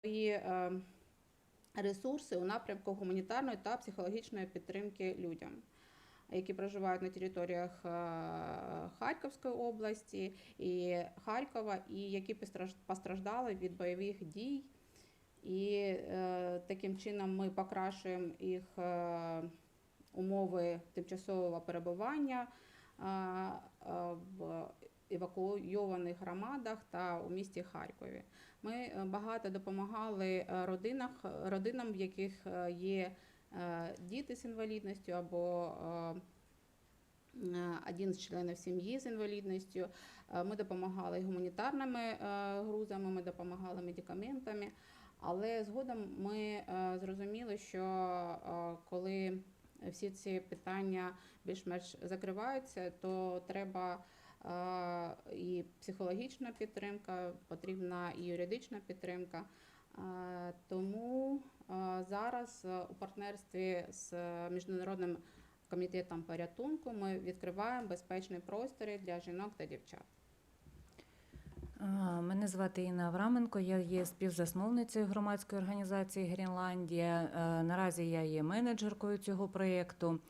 свої е, ресурси у напрямку гуманітарної та психологічної підтримки людям, які проживають на територіях е, Харківської області і Харкова, і які постраждали від бойових дій. І е, таким чином ми покращуємо їх е, умови тимчасового перебування евакуйованих громадах та у місті Харкові. Ми е, багато допомагали е, родинах, родинам, в яких е, є діти з інвалідністю або один з членів сім'ї з інвалідністю. Ми допомагали гуманітарними грузами, ми допомагали медикаментами. Але згодом ми зрозуміли, що коли всі ці питання більш-менш закриваються, то треба і психологічна підтримка, потрібна і юридична підтримка. Е, Тому е, зараз е, у партнерстві з міжнародним комітетом порятунку ми відкриваємо безпечні простори для жінок та дівчат. Мене звати Інна Авраменко, я є співзасновницею громадської організації Грінландія. Е, Наразі я є менеджеркою цього проєкту.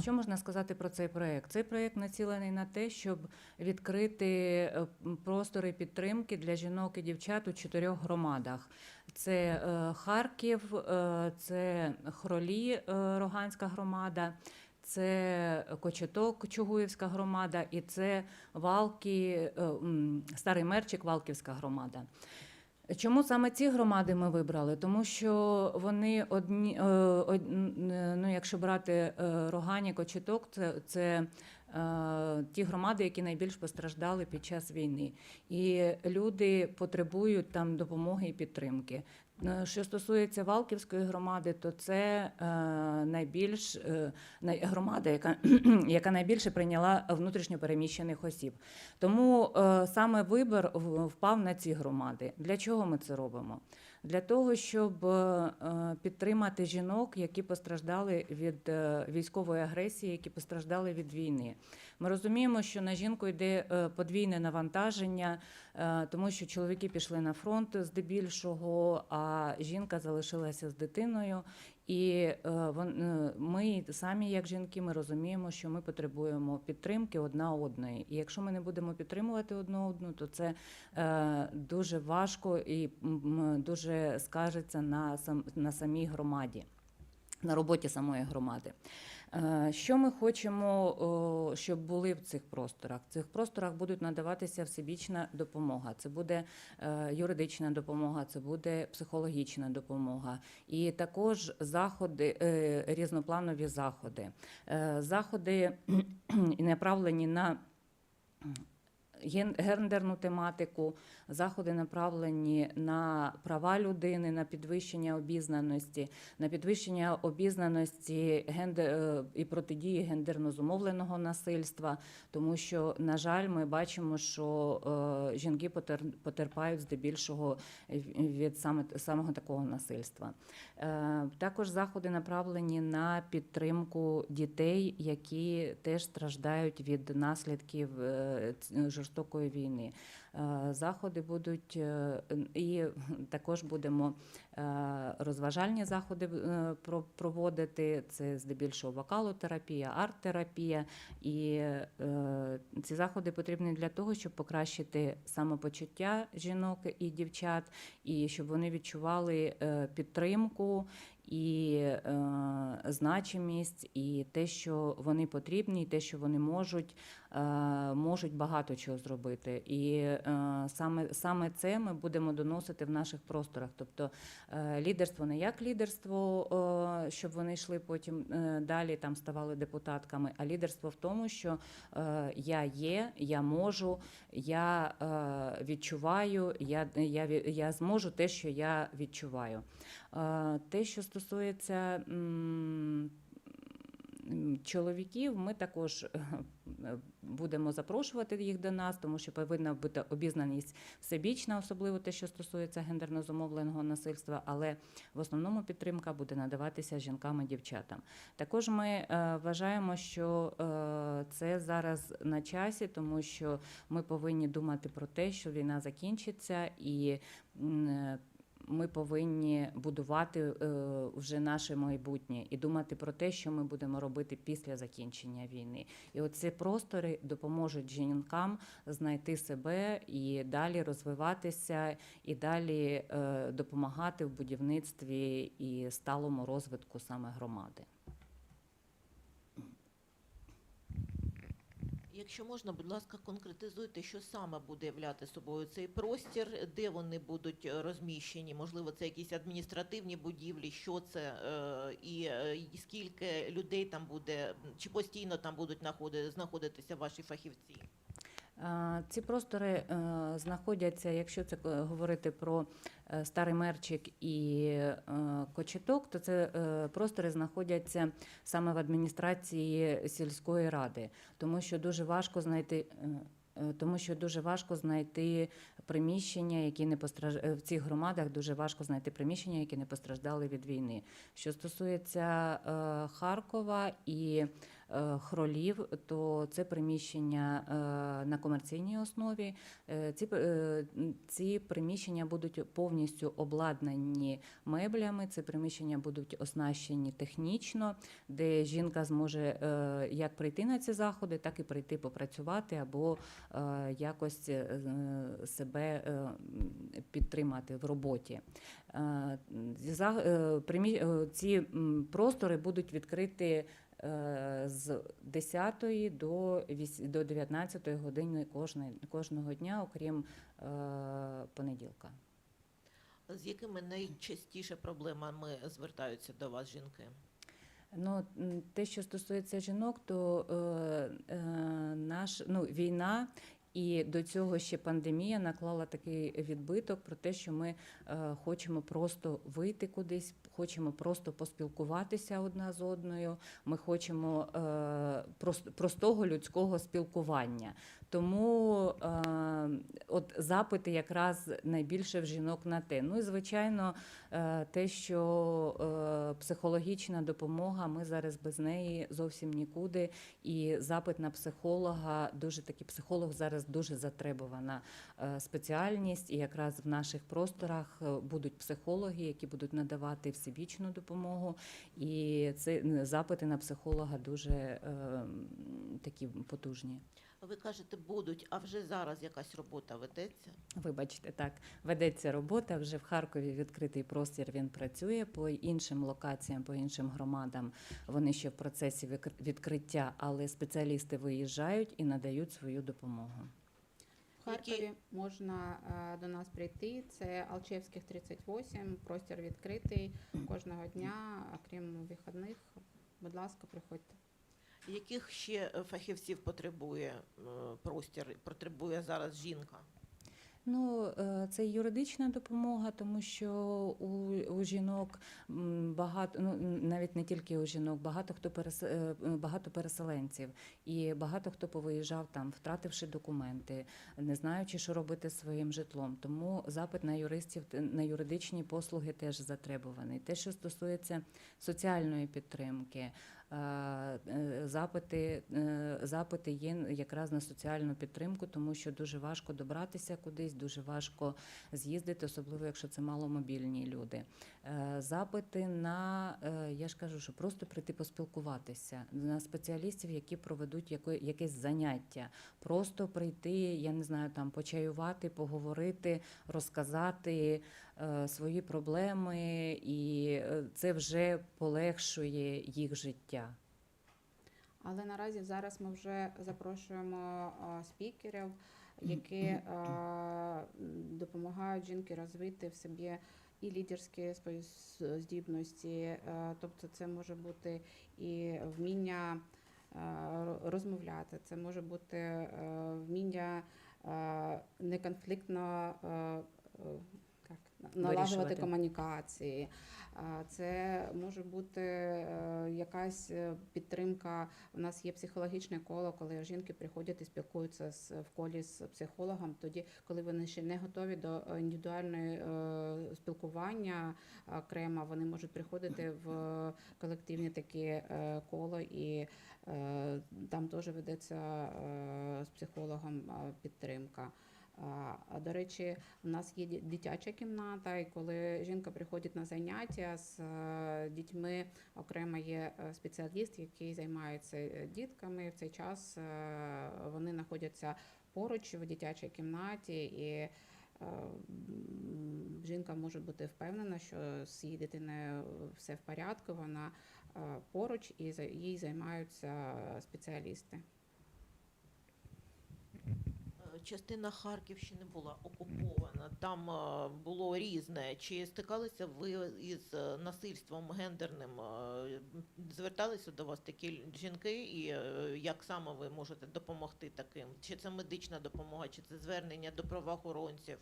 Що можна сказати про цей проєкт? Цей проєкт націлений на те, щоб відкрити е, простори підтримки для жінок і дівчат у чотирьох громадах. Це е, Харків, е, це Хролі, Роганська громада, це Кочеток, Чугуївська громада, і це Валки, Старий Мерчик, Валківська громада. Чому саме ці громади ми вибрали? Тому що вони одні, е, ну, якщо брати е, Рогані, Кочеток, це, це е, ті громади, які найбільш постраждали під час війни. І люди потребують там допомоги і підтримки. Е, Що стосується Валківської громади, то це е, найбільш е, громада, яка, яка найбільше прийняла внутрішньопереміщених осіб. Тому саме вибір впав на ці громади. Для чого ми це робимо? Для того, щоб е, підтримати жінок, які постраждали від е, військової агресії, які постраждали від війни. Ми розуміємо, що на жінку йде е, подвійне навантаження, тому що чоловіки пішли на фронт здебільшого, а жінка залишилася з дитиною. І е, е, ми самі, як жінки, ми розуміємо, що ми потребуємо підтримки одна одної. І якщо ми не будемо підтримувати одну одну, то це е, дуже важко і дуже скажеться на, на самій громаді. На роботі самої громади. Е, Що ми хочемо, щоб були в цих просторах? В цих просторах будуть надаватися всебічна допомога. Це буде е, юридична допомога, це буде психологічна допомога, і також заходи, е, різнопланові заходи. Заходи направлені на ген- гендерну тематику, заходи направлені на права людини, на підвищення обізнаності, на підвищення обізнаності гендер е, і протидії гендерно зумовленого насильства, тому що, на жаль, ми бачимо, що е, жінки потер- потерпають здебільшого від самого такого насильства. Е, Також заходи направлені на підтримку дітей, які теж страждають від наслідків жорстокої війни. Е, Заходи будуть е, і також будемо е, розважальні заходи про- проводити. Це здебільшого вокалотерапія, арт-терапія. І ці заходи потрібні для того, щоб покращити самопочуття жінок і дівчат, і щоб вони відчували підтримку і е, значимість, і те, що вони потрібні, і те, що вони можуть, можуть багато чого зробити. І е, саме, саме це ми будемо доносити в наших просторах. Тобто е, лідерство не як лідерство, е, щоб вони йшли потім е, далі, там ставали депутатками, а лідерство в тому, що е, я є, я можу, я е, відчуваю, я, я, я зможу те, що я відчуваю. Е, Те, що стосується чоловіків, ми також е, будемо запрошувати їх до нас, тому що повинна бути обізнаність всебічна, особливо те, що стосується гендерно зумовленого насильства, але в основному підтримка буде надаватися жінкам і дівчатам. Також ми е, вважаємо, що е, це зараз на часі, тому що ми повинні думати про те, що війна закінчиться і ми повинні будувати е, вже наше майбутнє і думати про те, що ми будемо робити після закінчення війни. І оці простори допоможуть жінкам знайти себе і далі розвиватися, і далі е, допомагати в будівництві і сталому розвитку саме громади. Якщо можна, будь ласка, конкретизуйте, що саме буде являти собою цей простір, де вони будуть е, розміщені? Можливо, це якісь адміністративні будівлі, що це е, і, е, скільки людей там буде, чи постійно там будуть знаходи- знаходитися ваші фахівці? Е, Ці простори е, знаходяться, якщо це е, говорити про старий мерчик і кочеток, то це простори знаходяться саме в адміністрації сільської ради, тому що дуже важко знайти. Тому що дуже важко знайти приміщення, які не постраж... в цих громадах дуже важко знайти приміщення, які не постраждали від війни. Що стосується Харкова і Хролів, то це приміщення е, на комерційній основі. Е, Ці, е, ці приміщення будуть повністю обладнані меблями. Ці приміщення будуть оснащені технічно, де жінка зможе е, як прийти на ці заходи, так і прийти попрацювати або е, якось е, себе е, підтримати в роботі. Е, е, е, Ці простори будуть відкриті е, з 10 до 19 години кожного дня, окрім е, понеділка. З якими найчастіше проблемами звертаються до вас жінки? Ну, те, що стосується жінок, то е, е, наш ну, війна. І до цього ще пандемія наклала такий відбиток про те, що ми е, хочемо просто вийти кудись, хочемо просто поспілкуватися одна з одною. Ми хочемо е, прост- простого людського спілкування. Тому е, от запити якраз найбільше в жінок на те. Ну і звичайно, е, те, що е, психологічна допомога, ми зараз без неї зовсім нікуди. І запит на психолога дуже такий психолог зараз дуже затребувана е, спеціальність. І якраз в наших просторах будуть психологи, які будуть надавати всебічну допомогу. І це запити на психолога дуже такі потужні. Ви кажете, будуть, а вже зараз якась робота ведеться? Вибачте, так ведеться робота. Вже в Харкові відкритий простір. Він працює по іншим локаціям, по іншим громадам. Вони ще в процесі відкриття, але спеціалісти виїжджають і надають свою допомогу. В Харкові можна е, до нас прийти. Це Алчевських 38, простір відкритий кожного дня, окрім вихідних. Будь ласка, приходьте. Яких ще е, фахівців потребує е, простір, потребує зараз жінка? Ну, е, це юридична допомога, тому що у, у жінок багато, ну навіть не тільки у жінок, багато хто перес, багато переселенців, і багато хто повиїжджав там, втративши документи, не знаючи, що робити своїм житлом. Тому запит на юристів на юридичні послуги теж затребуваний. Те, що стосується соціальної підтримки. Е, е, Запити, е, запити є якраз на соціальну підтримку, тому що дуже важко добратися кудись, дуже важко з'їздити, особливо якщо це маломобільні люди. Запити на я ж кажу, що просто прийти поспілкуватися на спеціалістів, які проведуть якесь заняття, просто прийти, я не знаю, там почаювати, поговорити, розказати свої проблеми, і е, це вже полегшує їх життя. Але наразі зараз ми вже запрошуємо е, спікерів, які е, допомагають жінки розвити в собі і лідерські здібності, е, тобто це може бути і вміння е, розмовляти, це може бути е, вміння е, неконфліктно налагодити комунікації. Це може бути е, якась е, підтримка. У нас є психологічне коло, коли жінки приходять і спілкуються з в колі з психологом. Тоді, коли вони ще не готові до е, індивідуальної спілкування окремо, вони можуть приходити в колективні такі коло, і там теж ведеться з психологом підтримка. До речі, у нас є дитяча кімната, і коли жінка приходить на заняття з е, дітьми, окремо є е, спеціаліст, який займається е, дітками. В цей час вони знаходяться поруч в дитячій кімнаті, і жінка може бути впевнена, що з її дитиною все в порядку. Вона поруч і їй займаються спеціалісти. Частина Харківщини була окупована, там е, було різне. Чи стикалися ви із е, насильством гендерним? Е, Зверталися до вас такі жінки, і як саме ви можете допомогти таким? Чи це медична допомога, чи це звернення до правоохоронців?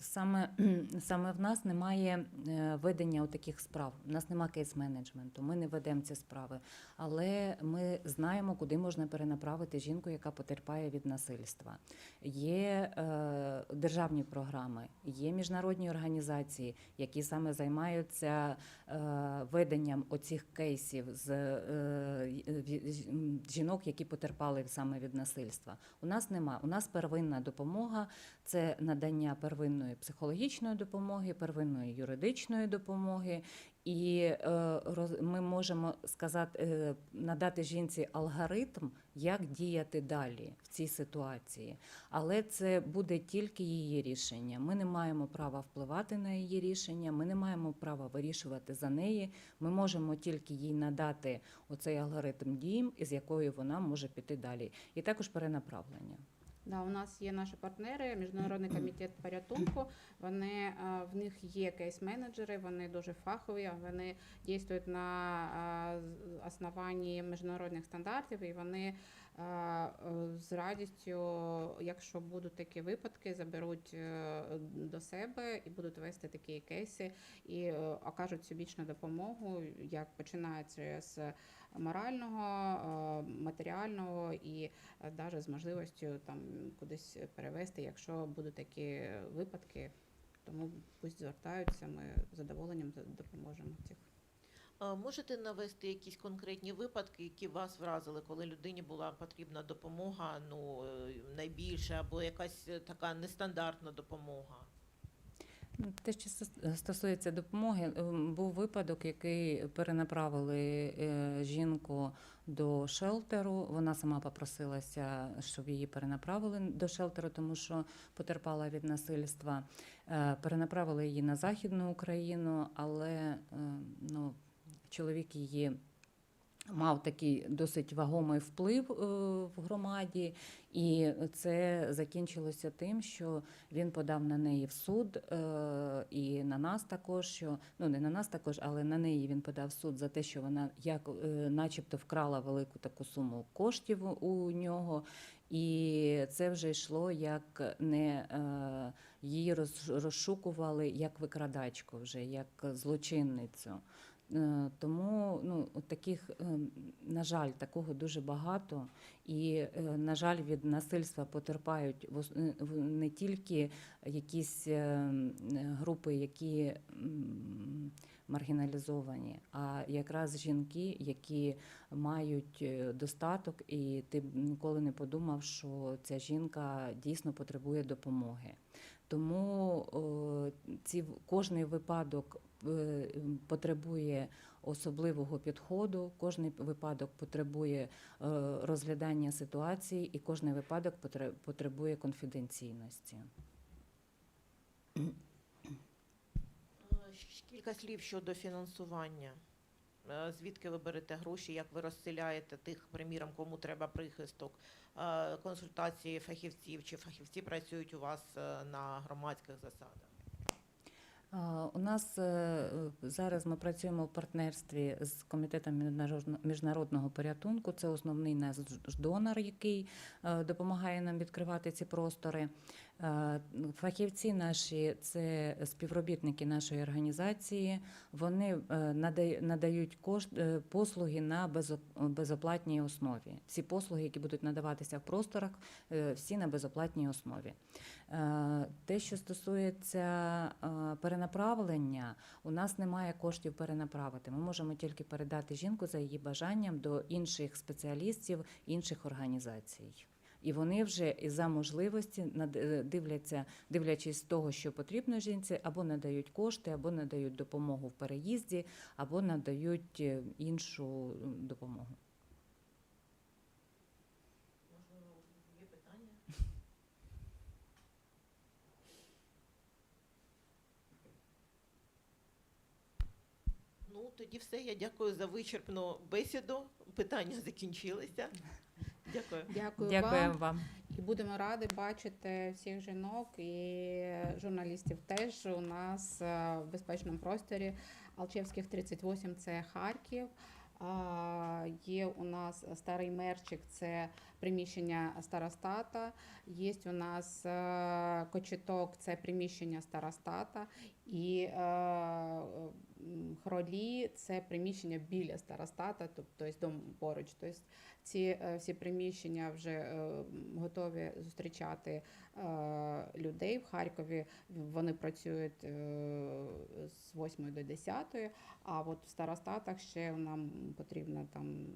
Саме, саме в нас немає е, ведення таких справ. У нас немає кейс-менеджменту. Ми не ведемо ці справи. Але ми знаємо, куди можна перенаправити жінку, яка потерпає від насильства. Є е, державні програми, є міжнародні організації, які саме займаються е, веденням оцих кейсів з е, жінок, які потерпали саме від насильства. У нас нема. У нас первинна допомога це надання первинної психологічної допомоги, первинної юридичної допомоги. І е, ми можемо сказати, е, надати жінці алгоритм, як діяти далі в цій ситуації. Але це буде тільки її рішення. Ми не маємо права впливати на її рішення, ми не маємо права вирішувати за неї. Ми можемо тільки їй надати оцей алгоритм дій, із якою вона може піти далі. І також перенаправлення. Да, у нас є наші партнери, міжнародний комітет порятунку. Вони е, в них є кейс-менеджери, вони дуже фахові. Вони діють на е, основанні міжнародних стандартів, і вони е, з радістю, якщо будуть такі випадки, заберуть до себе і будуть вести такі кейси і окажуть всебічну допомогу, як починається з морального, е, матеріального і навіть з можливістю там кудись перевести, якщо будуть такі випадки. Тому пусть звертаються, ми з задоволенням за- допоможемо цих. Можете навести якісь конкретні випадки, які вас вразили, коли людині була потрібна допомога, ну е, найбільше, або якась е, така нестандартна допомога? Те, що стос- стосується допомоги, ем, був випадок, який перенаправили е, жінку до шелтеру. Вона сама попросилася, щоб її перенаправили до шелтеру, тому що потерпала від насильства. Е, Перенаправили її на Західну Україну, але е, ну, чоловік її. Мав такий досить вагомий вплив е, в громаді, і це закінчилося тим, що він подав на неї в суд е, і на нас також, що ну не на нас також, але на неї він подав суд за те, що вона як е, начебто вкрала велику таку суму коштів у нього. І це вже йшло як не її роз- розшукували як викрадачку, вже як злочинницю. Е, Тому ну, таких, е, на жаль, такого дуже багато. І, е, на жаль, від насильства потерпають не тільки якісь групи, які маргіналізовані, а якраз жінки, які мають достаток, і ти ніколи не подумав, що ця жінка дійсно потребує допомоги. Тому ці кожний випадок потребує особливого підходу, кожний випадок потребує е, розглядання ситуації, і кожний випадок потребує конфіденційності. Е, Кілька слів щодо фінансування. Е, Звідки ви берете гроші, як ви розселяєте тих, приміром, кому треба прихисток, Е, консультації фахівців, чи фахівці працюють у вас е, на громадських засадах? У нас е, зараз ми працюємо в партнерстві з комітетом міжнародно- міжнародного порятунку. Це основний наш донор, який е, допомагає нам відкривати ці простори. Е, Фахівці наші це співробітники нашої організації. Вони е, надають кошт е, послуги на безоплатній основі. Всі послуги, які будуть надаватися в просторах, всі на безоплатній основі. Те, що стосується перенаправлення, у нас немає коштів перенаправити. Ми можемо тільки передати жінку за її бажанням до інших спеціалістів, інших організацій. І вони вже за можливості е, дивляться, дивлячись того, що потрібно жінці, або надають кошти, або надають допомогу в переїзді, або надають е, іншу допомогу. Ну, тоді все. Я дякую за вичерпну бесіду. Питання закінчилися. Дякую. Дякую, Дякуємо вам. вам. І будемо раді бачити всіх жінок і журналістів теж у нас е, в безпечному просторі. Алчевських 38 це Харків. А, Є у нас старий мерчик, це приміщення старостата. Є у нас е, кочеток, це приміщення старостата. І е, хролі це приміщення біля старостата, тобто дом поруч. Тобто ці е, всі приміщення вже е, готові зустрічати е, людей в Харкові. Вони працюють з 8 до 10, а от в старостатах ще нам потрібно там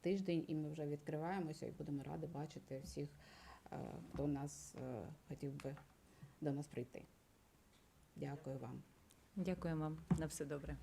тиждень, і ми вже відкриваємося і будемо раді бачити всіх, хто нас хотів би до нас прийти. Дякую вам. Дякуємо вам. На все добре.